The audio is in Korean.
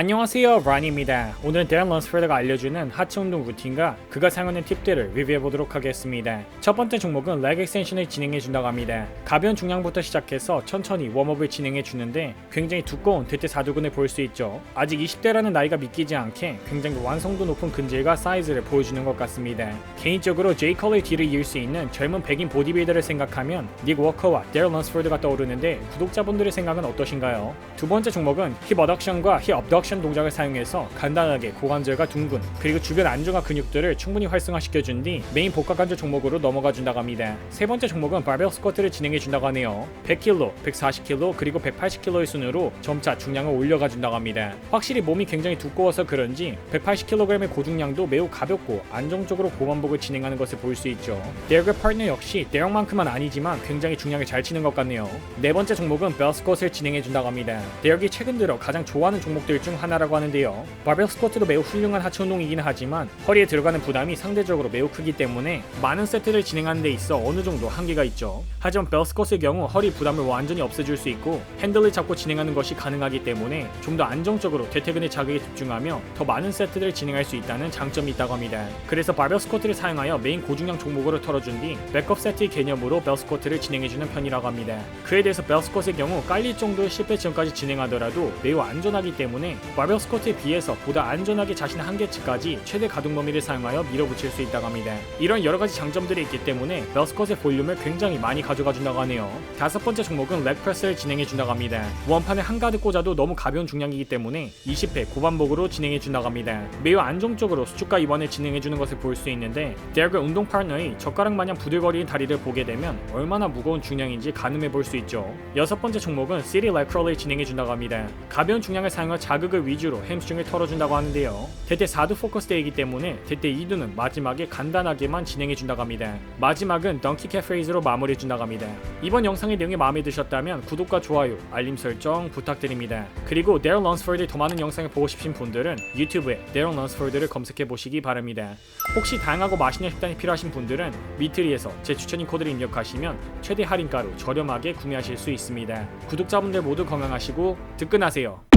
안녕하세요 라니입니다. 오늘은 데런 런스프레드가 알려주는 하체 운동 루틴과 그가 사용하는 팁들을 리뷰해보도록 하겠습니다. 첫 번째 종목은 레그 extension을 진행해준다고 합니다. 가벼운 중량부터 시작해서 천천히 웜업을 진행해주는데 굉장히 두꺼운 대퇴 사두근을 볼 수 있죠. 아직 20대라는 나이가 믿기지 않게 굉장히 완성도 높은 근질과 사이즈를 보여주는 것 같습니다. 개인적으로 제이 컬의 뒤를 이을 수 있는 젊은 백인 보디빌더를 생각하면 닉 워커와 데런 런스프레드가 떠오르는데 구독자분들의 생각은 어떠신가요? 두 번째 종목은 힙 어덕션과 힙 업덕션 동작을 사용해서 간단하게 고관절과 둥근 그리고 주변 안정화 근육들을 충분히 활성화시켜준 뒤 메인 복합관절 종목으로 넘어가 준다고 합니다. 세 번째 종목은 바벨 스쿼트를 진행해 준다고 하네요. 100kg, 140kg 그리고 180kg의 순으로 점차 중량을 올려가 준다고 합니다. 확실히 몸이 굉장히 두꺼워서 그런지 180kg의 고중량도 매우 가볍고 안정적으로 고반복을 진행하는 것을 볼 수 있죠. 데어그 파트너 역시 대형만큼은 아니지만 굉장히 중량을 잘 치는 것 같네요. 네 번째 종목은 벨 스쿼트를 진행해 준다고 합니다. 대역이 최근 들어 가장 좋아하는 종목들 중 하나라고 하는데요. 바벨 스쿼트도 매우 훌륭한 하체 운동이긴 하지만 허리에 들어가는 부담이 상대적으로 매우 크기 때문에 많은 세트를 진행하는 데 있어 어느 정도 한계가 있죠. 하지만 벨 스쿼트의 경우 허리 부담을 완전히 없애줄 수 있고 핸들을 잡고 진행하는 것이 가능하기 때문에 좀 더 안정적으로 대퇴근의 자극에 집중하며 더 많은 세트를 진행할 수 있다는 장점이 있다고 합니다. 그래서 바벨 스쿼트를 사용하여 메인 고중량 종목으로 털어준 뒤 백업 세트의 개념으로 벨 스쿼트를 진행해주는 편이라고 합니다. 그에 대해서 벨 스쿼트의 경우 깔릴 정도의 실패 지점까지 진행하더라도 매우 안전하기 때문에 바벨 스쿼트에 비해서 보다 안전하게 자신의 한계치까지 최대 가동 범위를 사용하여 밀어붙일 수 있다고 합니다. 이런 여러 가지 장점들이 있기 때문에 벨 스쿼트의 볼륨을 굉장히 많이 가져가 준다고 하네요. 다섯 번째 종목은 렉 프레스를 진행해 준다고 합니다. 원판에 한가득 꽂아도 너무 가벼운 중량이기 때문에 20회 고반복으로 진행해 준다고 합니다. 매우 안정적으로 수축과 이완을 진행해 주는 것을 볼 수 있는데 대학의 운동 파트너의 젓가락 마냥 부들거리는 다리를 보게 되면 얼마나 무거운 중량인지 가늠해 볼 수 있죠. 여섯 번째 종목은 시리 렉크롤을 진행해 준다고 합니다. 가벼운 중량을 사용한 자극을 위주로 햄스트링을 털어준다고 하는데요. 대퇴 4두 포커스데이기 때문에 대퇴 2두는 마지막에 간단하게만 진행해 준다고 합니다. 마지막은 덩키 캐프레이즈로 마무리해 준다고 합니다. 이번 영상의 내용이 마음에 드셨다면 구독과 좋아요, 알림 설정 부탁드립니다. 그리고 데런 런스포드의 더 많은 영상을 보고 싶으신 분들은 유튜브에 데런 런스포드를 검색해 보시기 바랍니다. 혹시 다양하고 맛있는 식단이 필요하신 분들은 미트리에서 제 추천인 코드를 입력하시면 최대 할인가로 저렴하게 구매하실 수 있습니다. 구독자분들 모두 건강하시고 득근하세요.